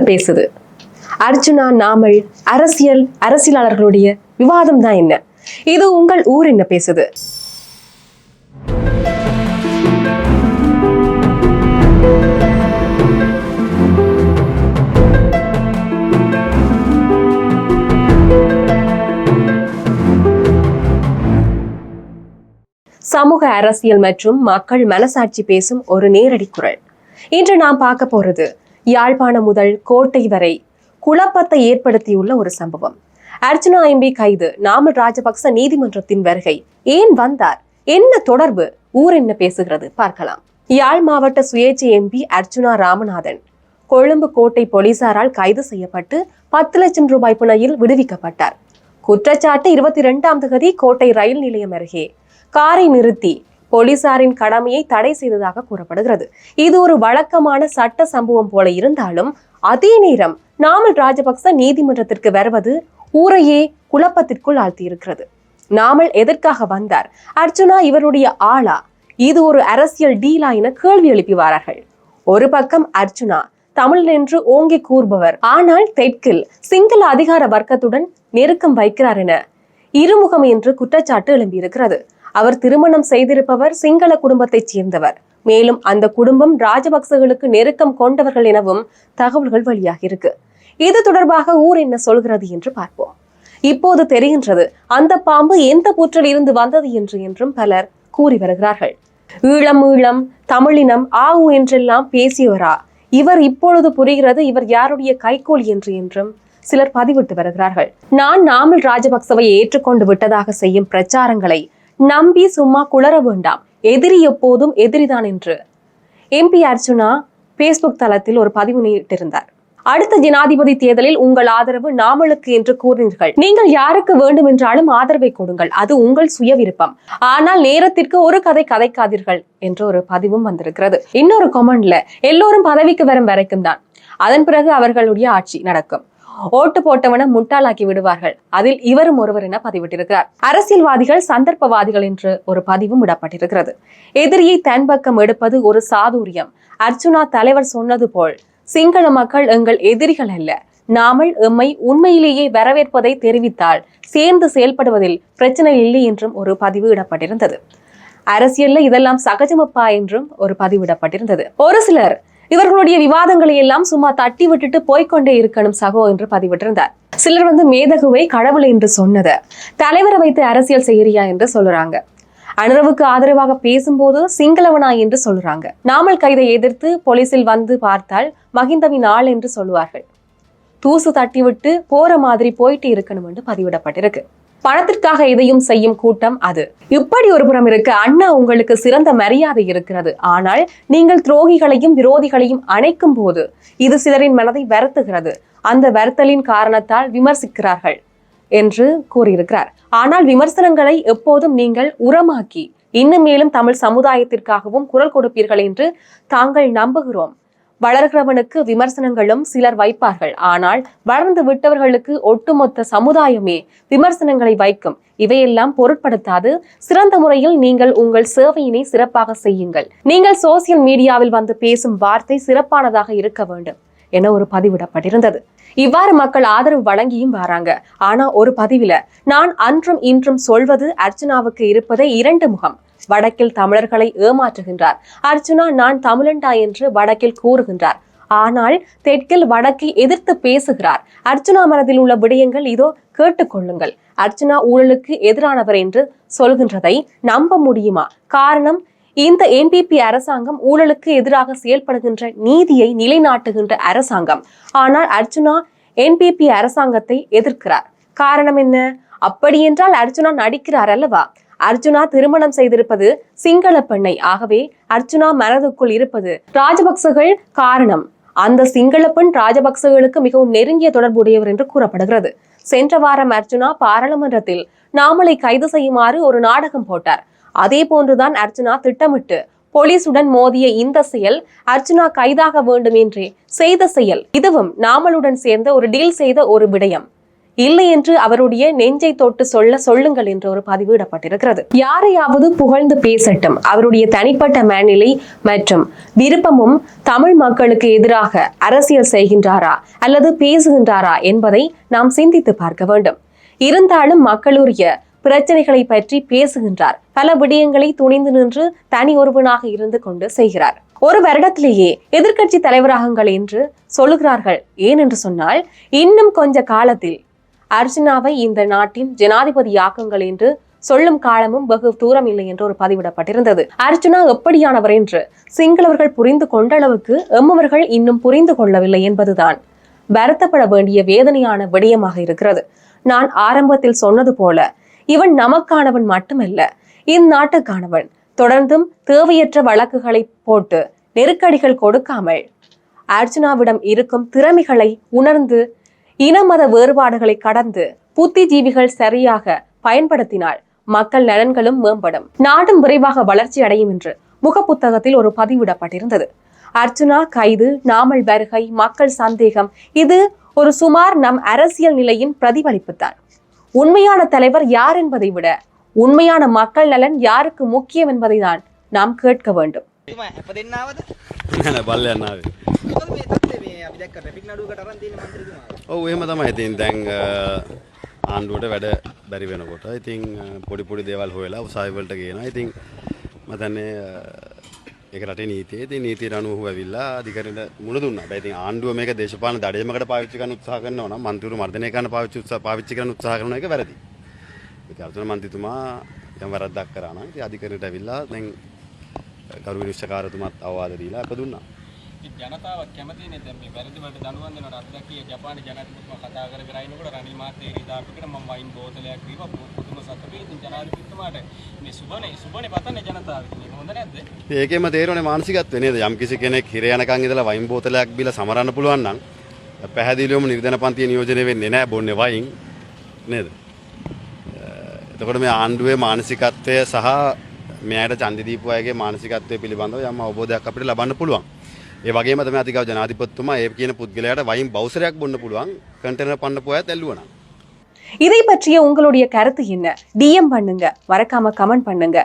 என்ன பேசுது? அர்ஜுனா நாமல் அரசியல் அரசியலாளர்களுடைய விவாதம் தான் என்ன? இது உங்கள் ஊர் என்ன பேசுது? சமூக அரசியல் மற்றும் மக்கள் மனசாட்சி பேசும் ஒரு நேரடி குரல். இன்று நாம் பார்க்க போறது யாழ்ப்பாணம் முதல் கோட்டை வரை குழப்பத்தை ஏற்படுத்தியுள்ள ஒரு சம்பவம். அர்ஜுனா எம்பி கைது நாமல் ராஜபக்ச நீதிமன்றத்தின் வருகை. ஏன் வந்தார்? என்ன தொடர்பு? ஊர் என்ன பேசுகிறது? பார்க்கலாம். யாழ் மாவட்ட சுயேட்சை எம்பி அர்ஜுனா ராமநாதன் கொழும்பு கோட்டை போலீசாரால் கைது செய்யப்பட்டு பத்து லட்சம் ரூபாய் புனையில் விடுவிக்கப்பட்டார். குற்றச்சாட்டு இருபத்தி இரண்டாம் தகுதி கோட்டை ரயில் நிலையம் அருகே. காரை நிறுத்தி போலீசாரின் கடமையை தடை செய்ததாக கூறப்படுகிறது. இது ஒரு வழக்கமான சட்ட சம்பவம் போல இருந்தாலும் அதே நேரம் நாமல் ராஜபக்ச நீதிமன்றத்திற்கு வருவது ஊரையே குழப்பத்திற்குள் ஆழ்த்தியிருக்கிறது. நாமல் எதற்காக வந்தார்? அர்ஜுனா இவருடைய ஆளா? இது ஒரு அரசியல் டீலா என கேள்வி எழுப்பி வாரார்கள். ஒரு பக்கம் அர்ஜுனா தமிழ் என்று ஓங்கி கூறுபவர் ஆனால் தெற்கில் சிங்கள அதிகார வர்க்கத்துடன் நெருக்கம் வைக்கிறார் என இருமுகம் என்று குற்றச்சாட்டு எழும்பியிருக்கிறது. அவர் திருமணம் செய்திருப்பவர் சிங்கள குடும்பத்தைச் சேர்ந்தவர். மேலும் அந்த குடும்பம் ராஜபக்சகளுக்கு நெருக்கம் கொண்டவர்கள் எனவும் தகவல்கள் வழியாக இருக்கு இது தொடர்பாக ஊர் என்ன சொல்கிறது என்று பார்ப்போம். இப்போது தெரிகின்றது அந்த பாம்பு எந்த புற்றில் இருந்து வந்தது என்று என்றும் பலர் கூறி வருகிறார்கள். ஈழம் ஈழம் தமிழினம் ஆவு என்றெல்லாம் பேசியவரா? இவர் இப்பொழுது புரிகிறது இவர் யாருடைய கைகோல் என்று என்றும் சிலர் பதிவிட்டு வருகிறார்கள். நான் நாமல் ராஜபக்சவை ஏற்றுக்கொண்டு விட்டதாக செய்யும் பிரச்சாரங்களை நம்பி சும்மா குளற வேண்டாம். எதிரி எப்போதும் எதிரிதான் என்று. எம்பி அர்ஜுனா பேஸ்புக் தளத்தில் ஒரு பதிவு நீட்டிருந்தார். அடுத்த ஜனாதிபதி தேர்தலில் உங்கள் ஆதரவு நாமளுக்கு என்று கூறினீர்கள். நீங்கள் யாருக்கு வேண்டும் என்றாலும் ஆதரவை கொடுங்கள். அது உங்கள் சுய விருப்பம் ஆனால் நேரத்திற்கு ஒரு கதை கதைக்காதீர்கள் என்ற ஒரு பதிவும் வந்திருக்கிறது. இன்னொரு கமெண்ட்ல எல்லோரும் பதவிக்கு வரும் வரைக்கும் தான். அதன் பிறகு அவர்களுடைய ஆட்சி நடக்கும். ஓட்டு போட்டவன முட்டாளாக்கி விடுவார்கள். அதில் இவரும் ஒருவர் என பதிவிட்டிருக்கிறார். அரசியல்வாதிகள் சந்தர்ப்பவாதிகள் என்று ஒரு பதிவும் விடப்பட்டிருக்கிறது. எதிரியை தன் பக்கம் எடுப்பது ஒரு சாதுரியம். அர்ஜுனா தலைவர் சொன்னது போல் சிங்கள மக்கள் எங்கள் எதிரிகள் அல்ல. நாமல் எம்மை உண்மையிலேயே வரவேற்பதை தெரிவித்தால் சேர்ந்து செயல்படுவதில் பிரச்சனை இல்லை என்றும் ஒரு பதிவு இடப்பட்டிருந்தது. அரசியல்ல இதெல்லாம் சகஜமப்பா என்றும் ஒரு பதிவிடப்பட்டிருந்தது ஒரு சிலர் இவர்களுடைய விவாதங்களை எல்லாம் சும்மா தட்டி விட்டுட்டு போய்க்கொண்டே இருக்கணும் சகோ என்று பதிவிட்டிருந்தார். சிலர் வந்து மேதகுவை கடவுள் என்று சொன்னது தலைவரை வைத்து அரசியல் செய்கிறியா என்று சொல்லுறாங்க. அனுரவுக்கு ஆதரவாக பேசும்போது சிங்களவனா என்று சொல்லுறாங்க. நாமல் கைதை எதிர்த்து போலீசில் வந்து பார்த்தால் மகிந்தவின் ஆள் என்று சொல்லுவார்கள். தூசு தட்டிவிட்டு போற மாதிரி போயிட்டு இருக்கணும் என்று பதிவிடப்பட்டிருக்கு. பணத்திற்காக எதையும் செய்யும் கூட்டம் அது. இப்படி ஒரு புறம் இருக்க அண்ணா உங்களுக்கு சிறந்த மரியாதை இருக்கிறது. ஆனால் நீங்கள் துரோகிகளையும் விரோதிகளையும் அணைக்கும் போது இது சிலரின் மனதை வருத்துகிறது. அந்த வருத்தலின் காரணத்தால் விமர்சிக்கிறார்கள் என்று கூறியிருக்கிறார். ஆனால் விமர்சனங்களை எப்போதும் நீங்கள் உரமாக்கி இன்னும் மேலும் தமிழ் சமுதாயத்திற்காகவும் குரல் கொடுப்பீர்கள் என்று தாங்கள் நம்புகிறோம். வளர்கிறவனுக்கு விமர்சனங்களும் சிலர் வைப்பார்கள். ஆனால் வளர்ந்து விட்டவர்களுக்கு ஒட்டுமொத்த சமுதாயமே விமர்சனங்களை வைக்கும். இவையெல்லாம் பொருட்படுத்தாது. சிறந்த முறையில் நீங்கள் உங்கள் சேவையினை சிறப்பாக செய்யுங்கள். நீங்கள் சோசியல் மீடியாவில் வந்து பேசும் வார்த்தை சிறப்பானதாக இருக்க வேண்டும் என ஒரு பதிவிடப்பட்டிருந்தது. இவ்வாறு மக்கள் ஆதரவு வழங்கியும் வராங்க. ஆனா ஒரு பதிவில நான் அன்றும் இன்றும் சொல்வது அர்ச்சனாவுக்கு இருப்பதே இரண்டு முகம். வடக்கில் தமிழர்களை ஏமாற்றுகின்றார். அர்ஜுனா நான் தமிழண்டா என்று வடக்கில் கூறுகின்றார். ஆனால் தெற்கில் வடக்கை எதிர்த்து பேசுகிறார். அர்ஜுனா மனதில் உள்ள விடயங்கள் இதோ கேட்டுக்கொள்ளுங்கள் அர்ஜுனா ஊழலுக்கு எதிரானவர் என்று சொல்கின்றதை நம்ப முடியுமா? காரணம் இந்த என்பிபி அரசாங்கம் ஊழலுக்கு எதிராக செயல்படுகின்ற நீதியை நிலைநாட்டுகின்ற அரசாங்கம். ஆனால் அர்ஜுனா என்பிபி அரசாங்கத்தை எதிர்க்கிறார். காரணம் என்ன? அப்படியென்றால் அர்ஜுனா நடிக்கிறார் அல்லவா? அர்ஜுனா திருமணம் செய்திருப்பது சிங்கள பெண்ணை. ஆகவே அர்ஜுனா மனதுக்குள் இருப்பது ராஜபக்சகள் காரணம். அந்த சிங்கள பெண் ராஜபக்சகளுக்கு மிகவும் நெருங்கிய தொடர்புடையவர் என்று கூறப்படுகிறது. சென்ற வாரம் அர்ஜுனா பாராளுமன்றத்தில் நாமலை கைது செய்யுமாறு ஒரு நாடகம் போட்டார். அதே போன்றுதான் அர்ஜுனா திட்டமிட்டு போலீசுடன் மோதிய இந்த செயல் அர்ஜுனா கைதாக வேண்டும் என்றே செய்த செயல். இதுவும் நாமளுடன் சேர்ந்த ஒரு டீல் செய்த ஒரு விடயம். இல்லை என்று அவருடைய நெஞ்சை தொட்டு சொல்ல சொல்லுங்கள் என்று ஒரு பதிவிடப்பட்டிருக்கிறது யாரையாவது புகழ்ந்து பேசட்டும். அவருடைய தனிப்பட்ட மேனிலை மற்றும் விருப்பமும் தமிழ் மக்களுக்கு எதிராக அரசியல் செய்கின்றாரா? அல்லது பேசுகின்றாரா என்பதை நாம் சிந்தித்து பார்க்க வேண்டும். இருந்தாலும் மக்களுடைய பிரச்சனைகளை பற்றி பேசுகின்றார். பல விடயங்களை துணிந்து நின்று தனி ஒருவனாக இருந்து கொண்டு செய்கிறார். ஒரு வருடத்திலேயே எதிர்க்கட்சி தலைவராகுங்கள் என்று சொல்லுகிறார்கள். ஏன் என்று சொன்னால் இன்னும் கொஞ்ச காலத்தில் அர்ஜுனாவை இந்த நாட்டின் ஜனாதிபதி ஜனாதிபதியாக்குங்கள் என்று சொல்லும் காலமும் வெகு தூரம் இல்லை என்று ஒரு பதிவிடப்பட்டிருந்தது. அர்ஜுனா எப்படியானவர் என்று சிங்களவர்கள் புரிந்து கொண்ட அளவுக்கு எம்மவர்கள் இன்னும் புரிந்து கொள்ளவில்லை என்பதுதான் வருத்தப்பட வேண்டிய வேதனையான விடயமாக இருக்கிறது. நான் ஆரம்பத்தில் சொன்னது போல இவன் நமக்கானவன் மட்டுமல்ல இந்நாட்டுக்கானவன். தொடர்ந்தும் தேவையற்ற வழக்குகளை போட்டு நெருக்கடிகள் கொடுக்காமல் அர்ஜுனாவிடம் இருக்கும் திறமைகளை உணர்ந்து இனமத வேறுபாடுகளை கடந்து புத்திஜீவிகள் சரியாக பயன்படுத்தினால் மக்கள் நலன்களும் மேம்படும். நாடும் விரைவாக வளர்ச்சி அடையும் என்று முகப்புத்தகத்தில் ஒரு பதிவிடப்பட்டிருந்தது. அர்ஜுனா கைது நாமல் வருகை மக்கள் சந்தேகம் இது ஒரு சுமார் நம் அரசியல் நிலையின் பிரதிபலிப்புத்தான். உண்மையான தலைவர் யார் என்பதை விட உண்மையான மக்கள் நலன் யாருக்கு முக்கியம் என்பதை தான் நாம் கேட்க வேண்டும். තුමා හැප දෙන්නවද නෑ නෑ බල්ලයන් ආවේ. මොකද මේ තත්ත්වය මේ අපි දැක්ක ට්‍රැෆික් නඩුවකට අරන් තියෙන මන්ත්‍රීතුමා ඔව් එහෙම තමයි. ඉතින් දැන් අ, ආණ්ඩුවට වැඩ බැරි වෙනකොට ඉතින් අ, පොඩි පොඩි දේවල් හොයලා උසාවි වලට ගේනවා. ඉතින් මම දන්නේ අ, ඒක රටේ නීතියේ ඉතින් නීතියට අනුව ඔහු ඇවිල්ලා අධිකරණයට මුණ දුන්නා. හැබැයි ඉතින් ආණ්ඩුව මේක දේශපාලන දඩයමකට පාවිච්චි කරන්න උත්සාහ කරනවා නම් මන්ත්‍රීවරු මර්ධනය කරන්න පාවිච්චි උත්සාහ පාවිච්චි කරන්න උත්සාහ කරන එක වැරදි. ඉතින් අර්ජුන මන්ත්‍රීතුමා යම් වරද්දක් කරා නම් ඉතින් අධිකරණයට ඇවිල්ලා දැන් කරු විනිශ්චයකාරතුමාත් අවවාද දීලා අප දුන්නා. ඉතින් ජනතාවක් කැමතිනේ දැන් මේ වැරදි වලට දඬුවම් දෙනවට අත්දැකිය ජපානයේ ජනාධිපතිතුමා කතා කර කර ඉනකොට රනිල් මහත්තයා ඉරිදා අපිට මම වයින් බෝතලයක් දීවා. පුදුම සතුටුයි. ඉතින් ජනාධිපතිතුමාට මේ සුබනේ සුබනේ පතන්නේ ජනතාව ඉතින් මේක හොඳ නැද්ද? ඉතින් ඒකෙම තේරෙන්නේ මානසිකත්වය නේද? යම් කිසි කෙනෙක් හිර යනකන් ඉඳලා වයින් බෝතලයක් බීලා සමරන්න පුළුවන් නම් පැහැදිලිවම නිර්ධන පන්තිය නියෝජනය වෙන්නේ නැහැ බොන්නේ වයින් නේද? අ, එතකොට මේ ආණ්ඩුවේ මානසිකත්වය සහ මෙයට ඡන්දි දීපු අයගේ මානසිකත්වය පිළිබඳව යම් අවබෝධයක් අපිට ලබන්න පුළුවන්. ඒ වගේම තමයි අතිගව ජනාධිපතිතුමා ඒ කියන පුද්ගලයාට වයින් බවුසරයක් බොන්න පුළුවන් කන්ටේනර් පන්න පොයත් ඇල්ලුවනම්. இதை பற்றிய உங்களுடைய கருத்து என்ன டிஎம் பண்ணுங்க மறக்காம கமெண்ட் பண்ணுங்க